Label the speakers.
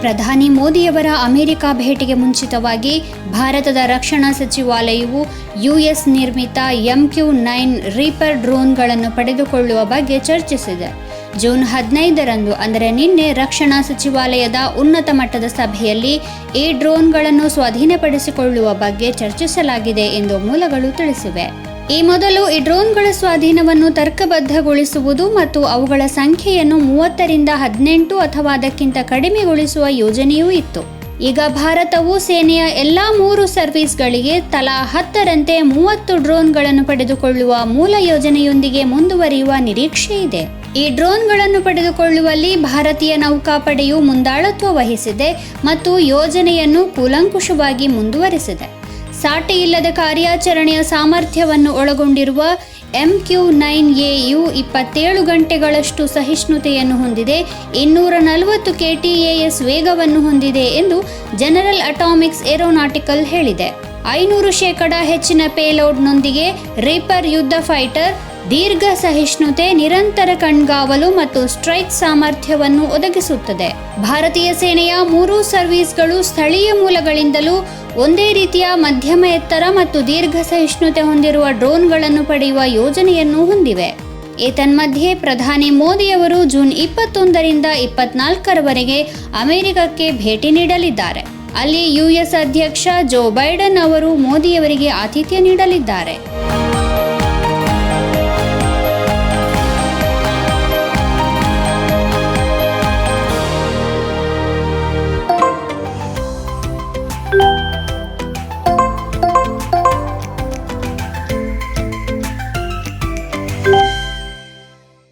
Speaker 1: ಪ್ರಧಾನಿ ಮೋದಿಯವರ ಅಮೆರಿಕ ಭೇಟಿಗೆ ಮುಂಚಿತವಾಗಿ ಭಾರತದ ರಕ್ಷಣಾ ಸಚಿವಾಲಯವು ಯುಎಸ್ ನಿರ್ಮಿತ ಎಂಕ್ಯೂ ನೈನ್ ರೀಪರ್ ಡ್ರೋನ್ಗಳನ್ನು ಪಡೆದುಕೊಳ್ಳುವ ಬಗ್ಗೆ ಚರ್ಚಿಸಿದೆ. ಜೂನ್ ಹದಿನೈದರಂದು, ಅಂದರೆ ನಿನ್ನೆ, ರಕ್ಷಣಾ ಸಚಿವಾಲಯದ ಉನ್ನತ ಮಟ್ಟದ ಸಭೆಯಲ್ಲಿ ಈ ಡ್ರೋನ್ಗಳನ್ನು ಸ್ವಾಧೀನಪಡಿಸಿಕೊಳ್ಳುವ ಬಗ್ಗೆ ಚರ್ಚಿಸಲಾಗಿದೆ ಎಂದು ಮೂಲಗಳು ತಿಳಿಸಿವೆ. ಈ ಮೊದಲು ಈ ಡ್ರೋನ್ಗಳ ಸ್ವಾಧೀನವನ್ನು ತರ್ಕಬದ್ಧಗೊಳಿಸುವುದು ಮತ್ತು ಅವುಗಳ ಸಂಖ್ಯೆಯನ್ನು ಮೂವತ್ತರಿಂದ ಹದಿನೆಂಟು ಅಥವಾ ಅದಕ್ಕಿಂತ ಕಡಿಮೆಗೊಳಿಸುವ ಯೋಜನೆಯೂ ಇತ್ತು. ಈಗ ಭಾರತವು ಸೇನೆಯ ಎಲ್ಲಾ ಮೂರು ಸರ್ವಿಸ್ಗಳಿಗೆ ತಲಾ ಹತ್ತರಂತೆ ಮೂವತ್ತು ಡ್ರೋನ್ಗಳನ್ನು ಪಡೆದುಕೊಳ್ಳುವ ಮೂಲ ಯೋಜನೆಯೊಂದಿಗೆ ಮುಂದುವರಿಯುವ ನಿರೀಕ್ಷೆ ಇದೆ. ಈ ಡ್ರೋನ್ಗಳನ್ನು ಪಡೆದುಕೊಳ್ಳುವಲ್ಲಿ ಭಾರತೀಯ ನೌಕಾಪಡೆಯು ಮುಂದಾಳತ್ವ ವಹಿಸಿದೆ ಮತ್ತು ಯೋಜನೆಯನ್ನು ಕೂಲಂಕುಷವಾಗಿ ಮುಂದುವರೆಸಿದೆ. ಸಾಟಿ ಇಲ್ಲದ ಕಾರ್ಯಾಚರಣೆಯ ಸಾಮರ್ಥ್ಯವನ್ನು ಒಳಗೊಂಡಿರುವ ಎಂ ಕ್ಯೂ ನೈನ್ ಎ ಯು ಇಪ್ಪತ್ತೇಳು ಗಂಟೆಗಳಷ್ಟು ಸಹಿಷ್ಣುತೆಯನ್ನು ಹೊಂದಿದೆ. ಇನ್ನೂರ ನಲವತ್ತು ಕೆಟಿಎಎಸ್ ವೇಗವನ್ನು ಹೊಂದಿದೆ ಎಂದು ಜನರಲ್ ಅಟಾಮಿಕ್ಸ್ ಏರೋನಾಟಿಕಲ್ ಹೇಳಿದೆ. ಐನೂರು ಶೇಕಡ ಹೆಚ್ಚಿನ ಪೇಲೋಡ್ನೊಂದಿಗೆ ರೀಪರ್ ಯುದ್ಧ ಫೈಟರ್, ದೀರ್ಘ ಸಹಿಷ್ಣುತೆ, ನಿರಂತರ ಕಣ್ಗಾವಲು ಮತ್ತು ಸ್ಟ್ರೈಕ್ ಸಾಮರ್ಥ್ಯವನ್ನು ಒದಗಿಸುತ್ತದೆ. ಭಾರತೀಯ ಸೇನೆಯ ಮೂರೂ ಸರ್ವಿಸ್ಗಳು ಸ್ಥಳೀಯ ಮೂಲಗಳಿಂದಲೂ ಒಂದೇ ರೀತಿಯ ಮಧ್ಯಮ ಎತ್ತರ ಮತ್ತು ದೀರ್ಘ ಸಹಿಷ್ಣುತೆ ಹೊಂದಿರುವ ಡ್ರೋನ್ಗಳನ್ನು ಪಡೆಯುವ ಯೋಜನೆಯನ್ನು ಹೊಂದಿವೆ. ಏತನ್ಮಧ್ಯೆ ಪ್ರಧಾನಿ ಮೋದಿಯವರು ಜೂನ್ ಇಪ್ಪತ್ತೊಂದರಿಂದ ಇಪ್ಪತ್ನಾಲ್ಕರವರೆಗೆ ಅಮೆರಿಕಕ್ಕೆ ಭೇಟಿ ನೀಡಲಿದ್ದಾರೆ. ಅಲ್ಲಿ ಯುಎಸ್ ಅಧ್ಯಕ್ಷ ಜೋ ಬೈಡನ್ ಅವರು ಮೋದಿಯವರಿಗೆ ಆತಿಥ್ಯ ನೀಡಲಿದ್ದಾರೆ.